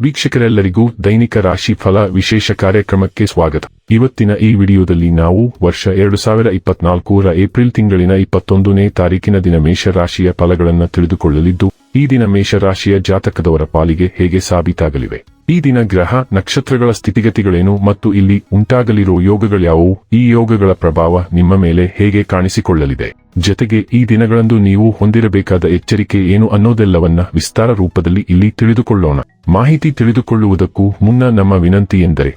ವೀಕ್ಷಕರೆಲ್ಲರಿಗೂ ದೈನಿಕ ರಾಶಿ ಫಲ ವಿಶೇಷ ಕಾರ್ಯಕ್ರಮಕ್ಕೆ ಸ್ವಾಗತ. ಇವತ್ತಿನ ಈ ವಿಡಿಯೋದಲ್ಲಿ ನಾವು ವರ್ಷ ಎರಡು ಸಾವಿರ ಇಪ್ಪತ್ನಾಲ್ಕರ ಏಪ್ರಿಲ್ ತಿಂಗಳಿನ ಇಪ್ಪತ್ತೊಂದನೇ ತಾರೀಕಿನ ದಿನ ಮೇಷರಾಶಿಯ ಫಲಗಳನ್ನು ತಿಳಿದುಕೊಳ್ಳಲಿದ್ದು ಈ ದಿನ ಮೇಷರಾಶಿಯ ಜಾತಕದವರ ಪಾಲಿಗೆ ಹೇಗೆ ಸಾಬೀತಾಗಲಿವೆ? ಈ ದಿನ ಗ್ರಹ, ನಕ್ಷತ್ರಗಳ ಸ್ಥಿತಿಗತಿಗಳೇನು ಮತ್ತು ಇಲ್ಲಿ ಉಂಟಾಗಲಿರುವ ಯೋಗಗಳ್ಯಾವುವು? ಈ ಯೋಗಗಳ ಪ್ರಭಾವ ನಿಮ್ಮ ಮೇಲೆ ಹೇಗೆ ಕಾಣಿಸಿಕೊಳ್ಳಲಿದೆ? ಜತೆಗೆ ಈ ದಿನಗಳಂದು ನೀವು ಹೊಂದಿರಬೇಕಾದ ಎಚ್ಚರಿಕೆ ಏನು ಅನ್ನೋದೆಲ್ಲವನ್ನ ವಿಸ್ತಾರ ರೂಪದಲ್ಲಿ ಇಲ್ಲಿ ತಿಳಿದುಕೊಳ್ಳೋಣ. ಮಾಹಿತಿ ತಿಳಿದುಕೊಳ್ಳುವುದಕ್ಕೂ ಮುನ್ನ ನಮ್ಮ ವಿನಂತಿ ಎಂದರೆ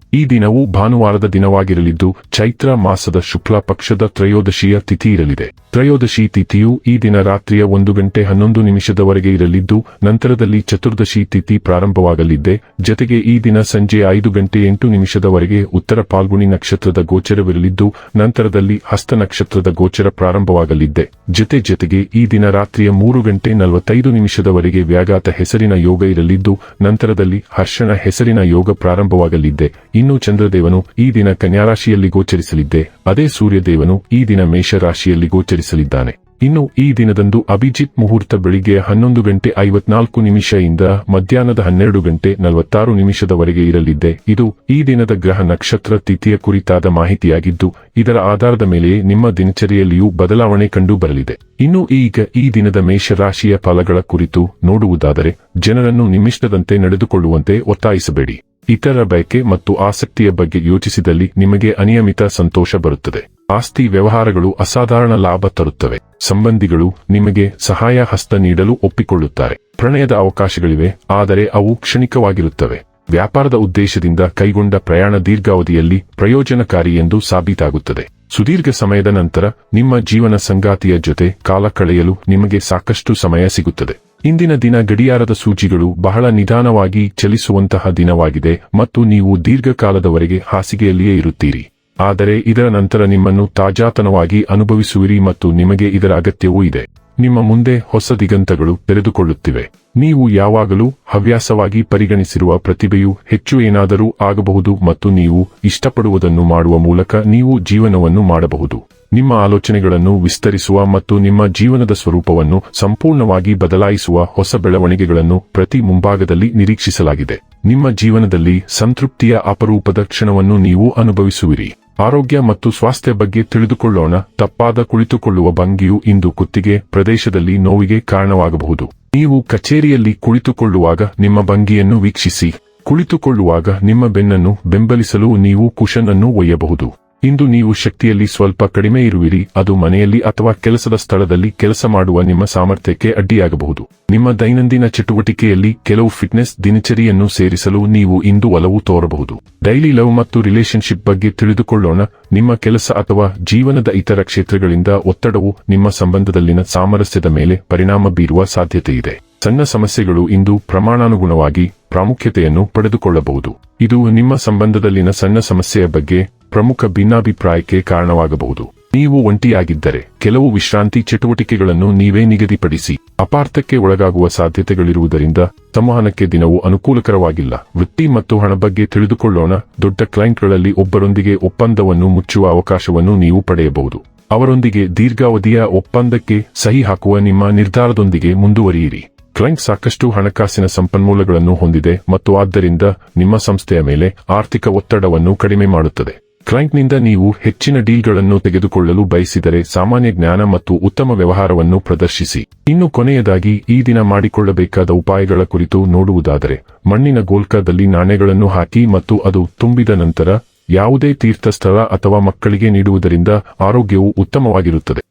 ಈ ದಿನವು ಭಾನುವಾರದ ದಿನವಾಗಿರಲಿದ್ದು, ಚೈತ್ರ ಮಾಸದ ಶುಕ್ಲ ಪಕ್ಷದ ತ್ರಯೋದಶಿಯ ತಿಥಿ ಇರಲಿದೆ. ತ್ರಯೋದಶಿ ತಿಥಿಯು ಈ ದಿನ ರಾತ್ರಿಯ ಒಂದು ಗಂಟೆ ಹನ್ನೊಂದು ನಿಮಿಷದವರೆಗೆ ಇರಲಿದ್ದು, ನಂತರದಲ್ಲಿ ಚತುರ್ದಶಿ ತಿಥಿ ಪ್ರಾರಂಭವಾಗಲಿದ್ದೆ. ಜತೆಗೆ ಈ ದಿನ ಸಂಜೆ ಐದು ಗಂಟೆ ಎಂಟು ನಿಮಿಷದವರೆಗೆ ಉತ್ತರ ಪಾಲ್ಗುಣಿ ನಕ್ಷತ್ರದ ಗೋಚರವಿರಲಿದ್ದು, ನಂತರದಲ್ಲಿ ಹಸ್ತ ನಕ್ಷತ್ರದ ಗೋಚರ ಪ್ರಾರಂಭವಾಗಲಿದ್ದೆ. ಜತೆ ಜತೆಗೆ ಈ ದಿನ ರಾತ್ರಿಯ ಮೂರು ಗಂಟೆ ನಲವತ್ತೈದು ನಿಮಿಷದವರೆಗೆ ವ್ಯಾಘಾತ ಹೆಸರಿನ ಯೋಗ ಇರಲಿದ್ದು, ನಂತರದಲ್ಲಿ ಹರ್ಷಣ ಹೆಸರಿನ ಯೋಗ ಪ್ರಾರಂಭವಾಗಲಿದ್ದೆ. ಇನ್ನು ಚಂದ್ರದೇವನು ಈ ದಿನ ಕನ್ಯಾರಾಶಿಯಲ್ಲಿ ಗೋಚರಿಸಲಿದ್ದೆ. ಅದೇ ಸೂರ್ಯದೇವನು ಈ ದಿನ ಮೇಷರಾಶಿಯಲ್ಲಿ ಗೋಚರಿಸಲಿದ್ದಾನೆ. ಇನ್ನು ಈ ದಿನದಂದು ಅಭಿಜಿತ್ ಮುಹೂರ್ತ ಬೆಳಿಗ್ಗೆ ಹನ್ನೊಂದು ಗಂಟೆ ಐವತ್ನಾಲ್ಕು ಇಂದ ಮಧ್ಯಾಹ್ನದ ಹನ್ನೆರಡು ಗಂಟೆ ನಲವತ್ತಾರು ನಿಮಿಷದವರೆಗೆ ಇರಲಿದ್ದೆ. ಇದು ಈ ದಿನದ ಗ್ರಹ ನಕ್ಷತ್ರ ತಿಥಿಯ ಕುರಿತಾದ ಮಾಹಿತಿಯಾಗಿದ್ದು, ಇದರ ಆಧಾರದ ಮೇಲೆ ನಿಮ್ಮ ದಿನಚರಿಯಲ್ಲಿಯೂ ಬದಲಾವಣೆ ಕಂಡು ಬರಲಿದೆ. ಇನ್ನು ಈಗ ಈ ದಿನದ ಮೇಷರಾಶಿಯ ಫಲಗಳ ಕುರಿತು ನೋಡುವುದಾದರೆ, ಜನರನ್ನು ನಿಮ್ಮಿಷ್ಟದಂತೆ ನಡೆದುಕೊಳ್ಳುವಂತೆ ಒತ್ತಾಯಿಸಬೇಡಿ. ಇತರ ಬಯಕೆ ಮತ್ತು ಆಸಕ್ತಿಯ ಬಗ್ಗೆ ಯೋಚಿಸಿದಲ್ಲಿ ನಿಮಗೆ ಅನಿಯಮಿತ ಸಂತೋಷ ಬರುತ್ತದೆ. ಆಸ್ತಿ ವ್ಯವಹಾರಗಳು ಅಸಾಧಾರಣ ಲಾಭ ತರುತ್ತವೆ. ಸಂಬಂಧಿಗಳು ನಿಮಗೆ ಸಹಾಯ ಹಸ್ತ ನೀಡಲು ಒಪ್ಪಿಕೊಳ್ಳುತ್ತಾರೆ. ಪ್ರಣಯದ ಅವಕಾಶಗಳಿವೆ, ಆದರೆ ಅವು ಕ್ಷಣಿಕವಾಗಿರುತ್ತವೆ. ವ್ಯಾಪಾರದ ಉದ್ದೇಶದಿಂದ ಕೈಗೊಂಡ ಪ್ರಯಾಣ ದೀರ್ಘಾವಧಿಯಲ್ಲಿ ಪ್ರಯೋಜನಕಾರಿ ಎಂದು ಸಾಬೀತಾಗುತ್ತದೆ. ಸುದೀರ್ಘ ಸಮಯದ ನಂತರ ನಿಮ್ಮ ಜೀವನ ಸಂಗಾತಿಯ ಜೊತೆ ಕಾಲ ಕಳೆಯಲು ನಿಮಗೆ ಸಾಕಷ್ಟು ಸಮಯ ಸಿಗುತ್ತದೆ. ಇಂದಿನ ದಿನ ಗಡಿಯಾರದ ಸೂಚಿಗಳು ಬಹಳ ನಿಧಾನವಾಗಿ ಚಲಿಸುವಂತಹ ದಿನವಾಗಿದೆ ಮತ್ತು ನೀವು ದೀರ್ಘಕಾಲದವರೆಗೆ ಹಾಸಿಗೆಯಲ್ಲಿಯೇ ಇರುತ್ತೀರಿ. ಆದರೆ ಇದರ ನಂತರ ನಿಮ್ಮನ್ನು ತಾಜಾತನವಾಗಿ ಅನುಭವಿಸುವಿರಿ ಮತ್ತು ನಿಮಗೆ ಇದರ ಅಗತ್ಯವೂ ಇದೆ. ನಿಮ್ಮ ಮುಂದೆ ಹೊಸ ದಿಗಂತಗಳು ತೆರೆದುಕೊಳ್ಳುತ್ತಿವೆ. ನೀವು ಯಾವಾಗಲೂ ಹವ್ಯಾಸವಾಗಿ ಪರಿಗಣಿಸಿರುವ ಪ್ರತಿಭೆಯು ಹೆಚ್ಚು ಏನಾದರೂ ಆಗಬಹುದು ಮತ್ತು ನೀವು ಇಷ್ಟಪಡುವುದನ್ನು ಮಾಡುವ ಮೂಲಕ ನೀವು ಜೀವನವನ್ನು ಮಾಡಬಹುದು. ನಿಮ್ಮ ಆಲೋಚನೆಗಳನ್ನು ವಿಸ್ತರಿಸುವ ಮತ್ತು ನಿಮ್ಮ ಜೀವನದ ಸ್ವರೂಪವನ್ನು ಸಂಪೂರ್ಣವಾಗಿ ಬದಲಾಯಿಸುವ ಹೊಸ ಬೆಳವಣಿಗೆಗಳನ್ನು ಪ್ರತಿ ಮುಂಭಾಗದಲ್ಲಿ ನಿರೀಕ್ಷಿಸಲಾಗಿದೆ. ನಿಮ್ಮ ಜೀವನದಲ್ಲಿ ಸಂತೃಪ್ತಿಯ ಅಪರೂಪದ ಕ್ಷಣವನ್ನು ನೀವು ಅನುಭವಿಸುವಿರಿ. ಆರೋಗ್ಯ ಮತ್ತು ಸ್ವಾಸ್ಥ್ಯ ಬಗ್ಗೆ ತಿಳಿದುಕೊಳ್ಳೋಣ. ತಪ್ಪಾದ ಕುಳಿತುಕೊಳ್ಳುವ ಭಂಗಿಯು ಇಂದು ಕುತ್ತಿಗೆ, ಪ್ರದೇಶದಲ್ಲಿ ನೋವಿಗೆ ಕಾರಣವಾಗಬಹುದು. ನೀವು ಕಚೇರಿಯಲ್ಲಿ ಕುಳಿತುಕೊಳ್ಳುವಾಗ ನಿಮ್ಮ ಭಂಗಿಯನ್ನು ವೀಕ್ಷಿಸಿ. ಕುಳಿತುಕೊಳ್ಳುವಾಗ ನಿಮ್ಮ ಬೆನ್ನನ್ನು ಬೆಂಬಲಿಸಲು ನೀವು ಕುಶನ್ ಅನ್ನು ಒಯ್ಯಬಹುದು. ಇಂದು ನೀವು ಶಕ್ತಿಯಲ್ಲಿ ಸ್ವಲ್ಪ ಕಡಿಮೆ ಇರುವಿರಿ, ಅದು ಮನೆಯಲ್ಲಿ ಅಥವಾ ಕೆಲಸದ ಸ್ಥಳದಲ್ಲಿ ಕೆಲಸ ಮಾಡುವ ನಿಮ್ಮ ಸಾಮರ್ಥ್ಯಕ್ಕೆ ಅಡ್ಡಿಯಾಗಬಹುದು. ನಿಮ್ಮ ದೈನಂದಿನ ಚಟುವಟಿಕೆಯಲ್ಲಿ ಕೆಲವು ಫಿಟ್ನೆಸ್ ದಿನಚರಿಯನ್ನು ಸೇರಿಸಲು ನೀವು ಇಂದು ಒಲವು ತೋರಬಹುದು. ಡೈಲಿ ಲವ್ ಮತ್ತು ರಿಲೇಶನ್ಶಿಪ್ ಬಗ್ಗೆ ತಿಳಿದುಕೊಳ್ಳೋಣ, ನಿಮ್ಮ ಕೆಲಸ ಅಥವಾ ಜೀವನದ ಇತರ ಕ್ಷೇತ್ರಗಳಿಂದ ಒತ್ತಡವು ನಿಮ್ಮ ಸಂಬಂಧದಲ್ಲಿನ ಸಾಮರಸ್ಯದ ಮೇಲೆ ಪರಿಣಾಮ ಬೀರುವ ಸಾಧ್ಯತೆಯಿದೆ. ಸಣ್ಣ ಸಮಸ್ಯೆಗಳು ಇಂದು ಪ್ರಮಾಣಾನುಗುಣವಾಗಿ ಪ್ರಾಮುಖ್ಯತೆಯನ್ನು ಪಡೆದುಕೊಳ್ಳಬಹುದು. ಇದು ನಿಮ್ಮ ಸಂಬಂಧದಲ್ಲಿನ ಸಣ್ಣ ಸಮಸ್ಯೆಯ ಬಗ್ಗೆ ಪ್ರಮುಖ ಭಿನ್ನಾಭಿಪ್ರಾಯಕ್ಕೆ ಕಾರಣವಾಗಬಹುದು. ನೀವು ಒಂಟಿಯಾಗಿದ್ದರೆ ಕೆಲವು ವಿಶ್ರಾಂತಿ ಚಟುವಟಿಕೆಗಳನ್ನು ನೀವೇ ನಿಗದಿಪಡಿಸಿ, ಅಪಾರ್ಥಕ್ಕೆ ಒಳಗಾಗುವ ಸಾಧ್ಯತೆಗಳಿರುವುದರಿಂದ ಸಂವಹನಕ್ಕೆ ದಿನವು ಅನುಕೂಲಕರವಾಗಿಲ್ಲ. ವೃತ್ತಿ ಮತ್ತು ಹಣ ಬಗ್ಗೆ ತಿಳಿದುಕೊಳ್ಳೋಣ. ದೊಡ್ಡ ಕ್ಲೈಂಟ್ಗಳಲ್ಲಿ ಒಬ್ಬರೊಂದಿಗೆ ಒಪ್ಪಂದವನ್ನು ಮುಚ್ಚುವ ಅವಕಾಶವನ್ನು ನೀವು ಪಡೆಯಬಹುದು. ಅವರೊಂದಿಗೆ ದೀರ್ಘಾವಧಿಯ ಒಪ್ಪಂದಕ್ಕೆ ಸಹಿ ಹಾಕುವ ನಿಮ್ಮ ನಿರ್ಧಾರದೊಂದಿಗೆ ಮುಂದುವರಿಯಿರಿ. ಕ್ಲೈಂಟ್ ಸಾಕಷ್ಟು ಹಣಕಾಸಿನ ಸಂಪನ್ಮೂಲಗಳನ್ನು ಹೊಂದಿದೆ ಮತ್ತು ಆದ್ದರಿಂದ ನಿಮ್ಮ ಸಂಸ್ಥೆಯ ಮೇಲೆ ಆರ್ಥಿಕ ಒತ್ತಡವನ್ನು ಕಡಿಮೆ ಮಾಡುತ್ತದೆ. ಕ್ಲೈಂಟ್ನಿಂದ ನೀವು ಹೆಚ್ಚಿನ ಡೀಲ್ಗಳನ್ನು ತೆಗೆದುಕೊಳ್ಳಲು ಬಯಸಿದರೆ ಸಾಮಾನ್ಯ ಜ್ಞಾನ ಮತ್ತು ಉತ್ತಮ ವ್ಯವಹಾರವನ್ನು ಪ್ರದರ್ಶಿಸಿ. ಇನ್ನು ಕೊನೆಯದಾಗಿ, ಈ ದಿನ ಮಾಡಿಕೊಳ್ಳಬೇಕಾದ ಉಪಾಯಗಳ ಕುರಿತು ನೋಡುವುದಾದರೆ, ಮಣ್ಣಿನ ಗೋಲ್ಕದಲ್ಲಿ ನಾಣ್ಯಗಳನ್ನು ಹಾಕಿ ಮತ್ತು ಅದು ತುಂಬಿದ ನಂತರ ಯಾವುದೇ ತೀರ್ಥಸ್ಥಳ ಅಥವಾ ಮಕ್ಕಳಿಗೆ ನೀಡುವುದರಿಂದ ಆರೋಗ್ಯವು ಉತ್ತಮವಾಗಿರುತ್ತದೆ.